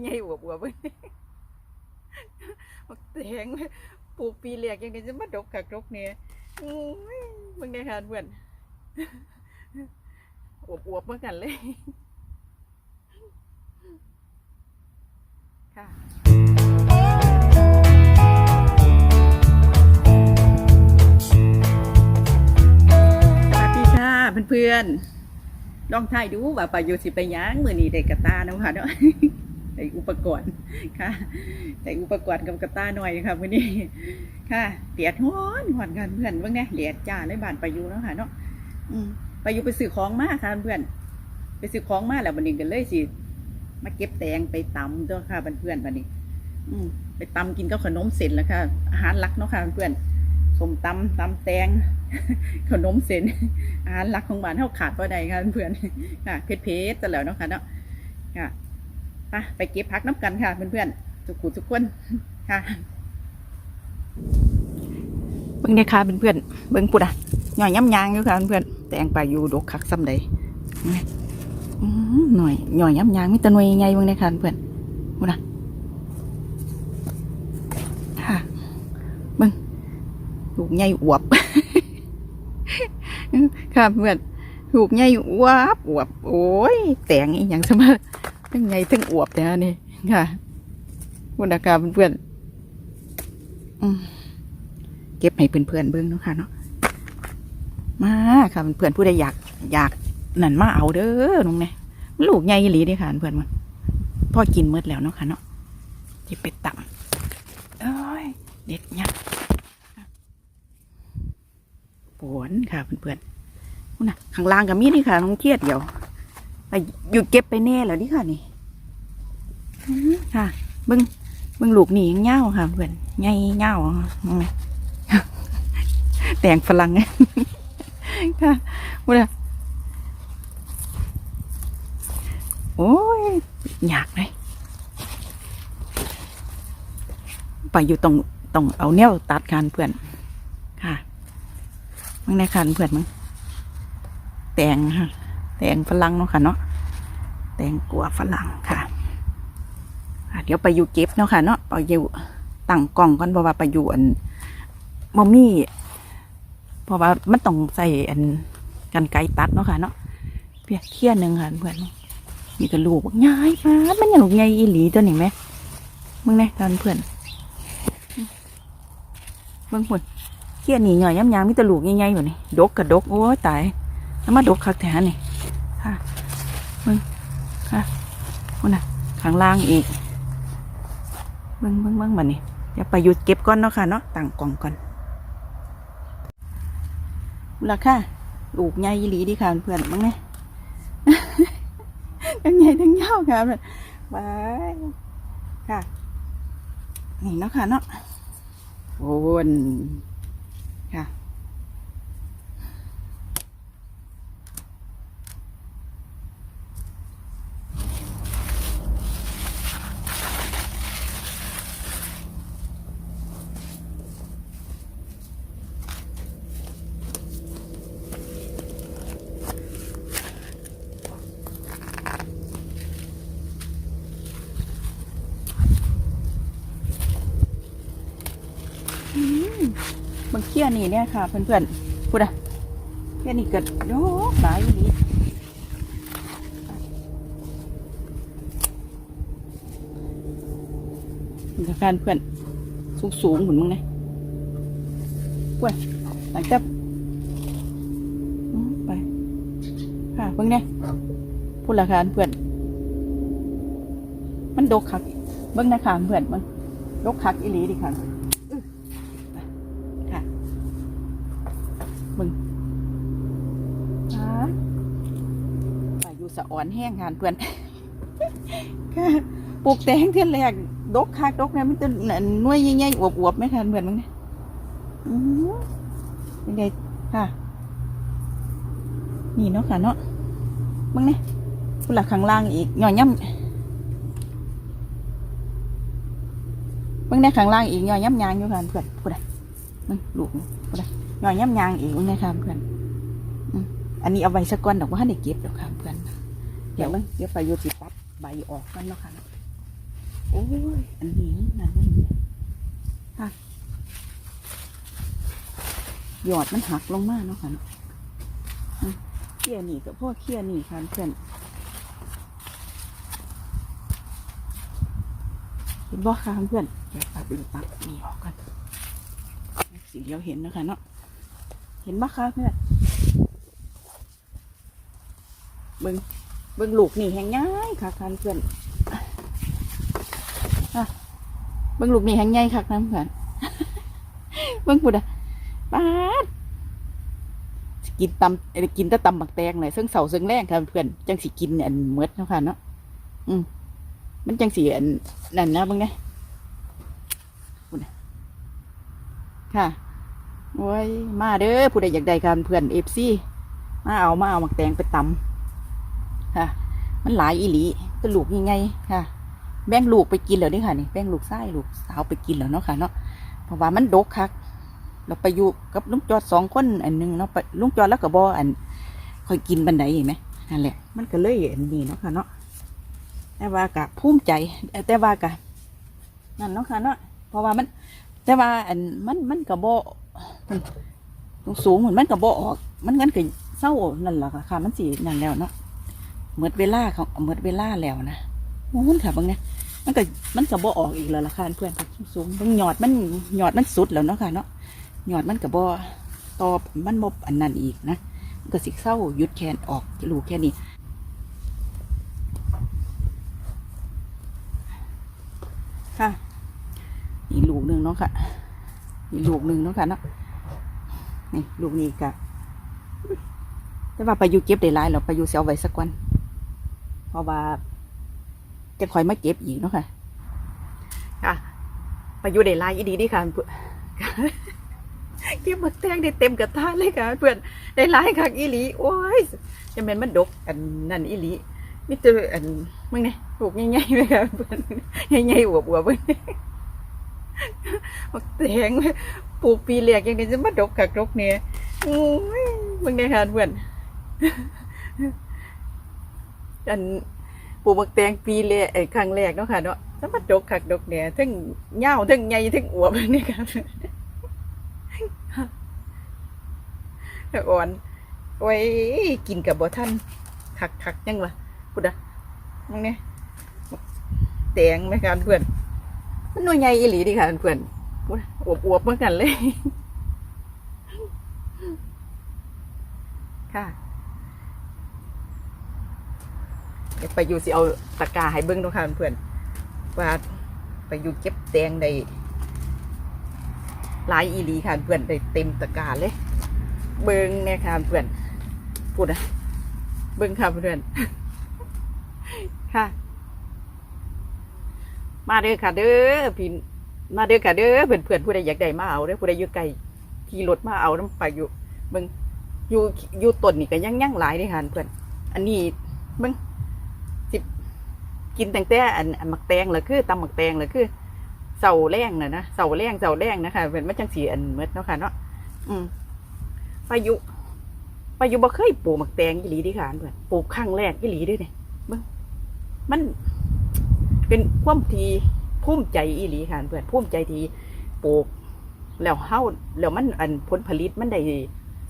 ใหญ่ๆอวบๆเว้ยบักแตงปลูกปีแรกยังไงจะมาดกกักดกเนี่ยมึงได้ค่ะเพื่อนอวบๆเหมือนกันเลย ค่ะเพื่อนๆลองทายดูว่าปายุสิไปยังมือนี้ได้กระตาเนาะค่ะเนาะ ได้อุปกรณ์ค่ะได้อุปกรณ์กับกระต้าหน่อยค่ะมื้อนี้ค่ะเดียดฮ้อนฮ้อนกันเพื่อนเบิ่งแหน่เดียดจ้าในบ้านปายุเนาะค่ะเนาะอืมปายุไปซื้อของมาค่ะเพื่อน ไปซื้อของมาแล้วบัดนี้ก็เลยสิมาเก็บแตงไปตำตัวยค่ะเพื่อนๆบัดนี้ อืมไปตำกินกับขนมเส้นแล้วค่ะอาหารหลักเนาะค่ะเพื่อนสมตำตำแตงขนมเส้นอาหารหลักของบ้านเฮาขาดบ่ได้ค่ะเพื่อนค่ะเผ็ดๆแต่แล้วเนาะค่ะเนาะค่ะ ปไปเก็บผักน้ำกันค่ะ เพื่อนๆทุกคู่ทุกคนค่ะเบิ่งได้ค่ะเพื่อนๆเบิ่งปุดอะย่อยย้ำยางอยู่ค่ะเพื่อนๆแต่งไปอยู่ดกคักซ้ำใดนี่อื้อหน่อยย่อยย้ำยางมีตะนวยใหญ่เบิ่งได้ค่ะเพื่อนปุดอะค่ะเบิ่งลูกใหญ่อวบค่ะเพื่อนถูกใหญ่อวบอวบโอ้ยแต่งอีหยังซะมา ทั้งใหญ่ทั้งอวบแต่อันนี่ค่ะคุณอากาศเพื่อนๆเก็บให้เพื่อนๆเบิ่งเนาะค่ะเนาะมาค่ะเพื่อนๆผู้ใดอยาก อยากนั่นมาเอาเด้อน้องเนี่ยลูกใหญ่อีหลีเด้ค่ะเพื่อนมันพ่อกินเมื่อแล้วเนาะค่ะเนาะจะไปต่ำเอ้ยเด็ดเนี่ยปวนค่ะเพื่อนๆนู่นนะข้างล่างก็มีนี่ค่ะน้องเทียดเดี๋ยวไปหยุดเก็บไปแน่แล้วนี่ค่ะนี่ ค่ะเบิ้งเบิ้งลูกนี่ยังเง่าค่ะเพื่อนใหญ่เง่ามองไหมแตงฝรั่งค่ะนู่นน่ะโอ้ยอยากเลยไปอยู่ตรงตรงเอาแนวตัดกันเพื่อนค่ะมึงในคันเพื่อนมึงแตงค่ะแตงฝรั่งเนาะค่ะเนาะแตงกัวฝรั่งค่ะ เดี๋ยวไปอยู่เก็บเนาะค่ะเนาะไปอยู่ตั้งกล่องก่อนเพราะว่าไปอยู่อันมอมี่เพราะว่ามันต้องใส่อันกันไกตัดเนาะค่ะเนาะเพียเคี่ยหนึ่งค่ะเพื่อนมีกระลูกง่ายมากมันอย่างลูกใหญ่อีหลีตัวนี้ไหมมึงเนี่ยตอนเพื่อนเบิ่งหุ่นเขี้ยนี่หน่อยย้ำยางมีตะลูกใหญ่ๆแบบนี้ดกกับดกโอ้ตายแล้วมาดกคักแท้นี่ค่ะมึงค่ะคนน่ะข้างล่างอีก เบิ้งเบิ้งเบิ้งบัดนี้เดี๋ยวไปหยุดเก็บก่อนเนาะค่ะเนาะตั้งกล่องก่อนราคาลูกใหญ่ยีหลีดีค่ะเพื่อนมั้งเนี่ยทั้งใหญ่ทั้งยาวค่ะเพื่อนบายค่ะ นี่เนาะค่ะเนาะโอนค่ะ บางเขี้ ยนี่เนี่ยค่ะ เพื่อนๆพูดอะเขี้ยนี่เกิดโยกหลายอย่างนี้มันจะการเพื่อนสูงสูงๆเหมือนมึงไงพูดหลังจากไปค่ะเพิ่งเนี่ยพูดราคาเพื่อน มันดกคักเบิ้งนะคะเพื่อนมันดกคักอีหลีดิค่ะมึงอ่าไปอยู่ สะอ่อนแห้งงานเพื่อนค่ะปลูกแตงเท่าแรกดกคักดกเนี่ยมันจะหน่วยใหญ่ๆอวบๆไหมทันเพื่อนมึงเนี่ยอือเป็นไงค่ะ นี่เนาะค่ะเนาะมึงเนี่ยพุ่นละข้างล่างอีกหน่อยย่ำมึงในข้างล่างอีกหน่อยย่ำยางอยู่ค่ะเพื่อนพูดอะมันลูกก็ได้หน่อยย้ำยางอีกมึงเนะครับเพื่อนอันนี้เอาไว้สักก้อนดอกว่าให้เก็บดอกค่ะเพื่อน เดี๋ยวมันเดี๋ยวไปโยติตัดใบออกมันเนาะค่ะ โอ้ย อันนี้นะมันค่ะหยอดมันหักลงมาเนาะค่ะเนาะอืมเคี่ยนี่กับพวกเคี่ยนี่ค่ะเพื่อนเห็นบ่ค่ะเพื่อนแกะปากเป็นปากนี่ออกกันสีเดียวเห็นนะคะเนาะ เห็นบ่ค่ะเพื่อนเบิ่ง เบิ่งลูกนี่แห้งง่ายค่ะค่ะเพื่อนเบิ่งลูกนี่แห้งใหญ่คักน้ำเพื่อนเบิ่งพูดอะปาดกินตำกินแต่ตำบักแตงเลยซึ่งเสาซึ่งแรงค่ะเพื่อนจังสิกินอันเมดเนาะค่ะเนาะอืมมันจังสิอันนั่นนะเบิ่งเนี่ยพูดค่ะโอ้ยมาเด้อผู้ใดอยากได้ค่ะเพื่อนเอฟซีมาเอามาเอาบักแตงไปตำ ค่ะ มันหลายอีหลีตัวลูกยังไงค่ะ แบ่งลูกไปกินแล้วนี่ค่ะนี่แบ่งลูกไส้ลูกสาวไปกินแล้วเนาะค่ะเนาะเพราะว่ามันดกคักเราไปอยู่กับลุงจอดสองคนอันหนึงเนาะไปลุงจอดแล้วก็บออันคอยกินบันไดเห็นไหมนั่นแหละ มันก็เลยอันนี้เนาะค่ะเนาะแต่ว่ากะภูมิใจแต่ว่ากะนั่นเนาะค่ะเนาะเพราะว่ามัน แต่ว่าอันมันมันกระบตรงสูงเหมือนมันกระบออก มันงั้นก็เศร้านั่นแหละค่ะมันสีนั่นแล้วเนาะ เมื่อเวลาของเมื่อเวลาแล้วนะโอ้ยค่ะบางเนี่ยมันก็มันก็บ่ออกอีกแล้วล่ะค่ะเพื่อนสูงบางหยอดมันหยอดมันสุดแล้วเนาะค่ะเนาะหยอดมันก็บ่ตอบมันบ่อันนั้นอีกนะมันก็สิเศร้าหยุดแคนออกลูกแค่นี้ค่ะอีกลูกหนึ่งเนาะค่ะอีกลูกหนึ่งเนาะค่ะเนาะนี่ลูกนี้ก็แต่ว่าไปอยู่เก็บได้หลายแล้วไปอยู่เสียเอาไว้สักวัน เพราะว่า จะคอยมาเก็บอีกเนาะค่ะ ค่ะไปอยู่ได้หลายอีดีดีค่ะเพื่อนเก็บหมักแตงได้เต็มกระทะเลยค่ะ เพื่อนได้ลายค่ะอีหลีโอ้ยจะเป็นมันดกอันนั่นอีหลีมิเตอร์อันมึงไงปลูกง่ายๆเลยค่ะเพื่อนง่ายๆอวบๆเพื่อนหมักแตงปลูกปีแรกยังไงจะมาดกค่ะดกเนี่ยโอ้ยมึงไงค่ะเพื่อน อันปลูกบักแตงปีแรกไอ้ครั้งแรกเนาะค่ะเนาะแล้วมาดกคักดกเนี่ยทั้งเหย้าทั้งใหญ่ทั้งอวบนี่ครับอ่อนไว้กินกับบ่ท่านคักคักยังวะพุดอะมึงเนี่ยแตงไหมครับเพื่อนมันหน่วยใหญ่อีหลีดีค่ะเพื่อนอวบอวบเหมือนกันเลย ค่ะ เดี๋ยวไปอยู่สิเอาตะกร้าให้เบิ้งเนาะค่ะเพื่อนว่าไปอยู่เก็บแตงได้หลายอีลีค่ะเพื่อนได้เต็มตะกร้าเลย เบิ้งเนี่ยค่ะเพื่อนพูดนะเบิ้งค่ะเพื่อนค่ะ มาเด้อค่ะเด้อพี่มาเด้อค่ะเด้อเพื่อนเพื่อนผู้ใดอยากได้มาเอาเด้อผู้ใดอยู่ไกลขี่รถมาเอาน้ำไปอยู่เบิ้งอยู่อยู่ต้นนี่ก็ยังยั่งหลายเลยค่ะเพื่อน อันนี้เบิ้ง กินแต่งแต่อันหมักแตงเลยคือตำหมักแตงเลยคือเสาแรงนะนะเสาแรงเสาแรงนะคะเป็นมันจังสีอันเมดเนาะค่ะเนาะอืมปายุปายุบ่เคยปลูกหมักแตงอีหลีดิค่ะเพื่อนปลูกครั้งแรกอีหลีด้วยเนี่ยมันเป็นความทีภูมิใจอีหลีค่ะเพื่อนภูมิใจทีปลูกแล้วเฮาแล้วมันอันผลผลิตมันได้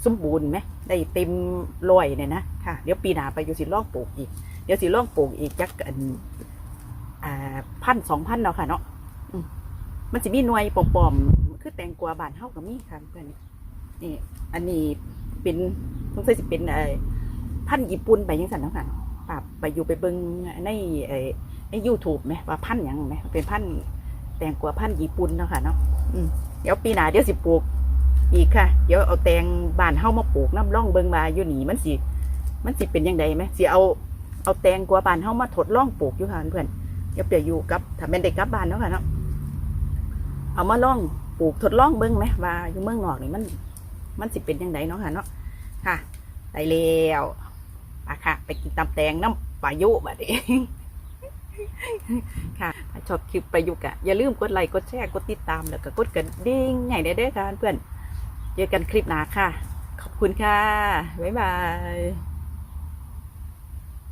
สมบูรณ์ไหมได้เต็มรอยเนี่ยนะค่ะ เดี๋ยวปีหน้าไปอยู่สิลองปลูกอีก เดี๋ยวสิลองปลูกอีกจักอันอ่าพันสองพันเนาะค่ะเนาะมันจะมีหน่วยปอมๆคือแตงกวาบานเฮากับมีค่ะเพื่อนนี่อันนี้เป็นสงสัยสิเป็นไอ้พันญี่ปุ่นไปยังสันเนาะค่ะปรับไปอยู่ไปเบิ่งในไอ้ในยูทูบไหมว่าพันธุ์หยังไหมเป็นพันแตงกวาพันญี่ปุ่นเนาะค่ะเนาะเดี๋ยวปีหน้าเดี๋ยวสิปลูกอีกค่ะ เดี๋ยวเอาแตงบานเฮามาปลูกน้ำร่องเบิงมาอยู่นี่มันสิ มันสิเป็นยังไงไหมสิเอา เอาแตงกวาบานเฮามาทดลองปลูกอยู่ค่ะเพื่อนเดี๋ยวเปลี่ยอยู่กับถ้าเป็นเด็กกลับบ้านเนาะค่ะเนาะเอามาลองปลูกทดลองเบิ่งไหมว่าอยู่เมืองนอกนี่มัน มันสิเป็นยังไงเนาะค่ะเนาะค่ะได้แล้วปะค่ะ ไปกินตำแตงน้ำปลายุบัดนี้ค่ะชอบคลิปประยุกต์อะอย่าลืมกดไลค์กดแชร์กดติดตามแล้วก็กดกระดิ่งใหญ่ได้ด้อค่ะเพื่อนเจอกันคลิปหน้าค่ะ ขอบคุณค่ะ บ๊ายบาย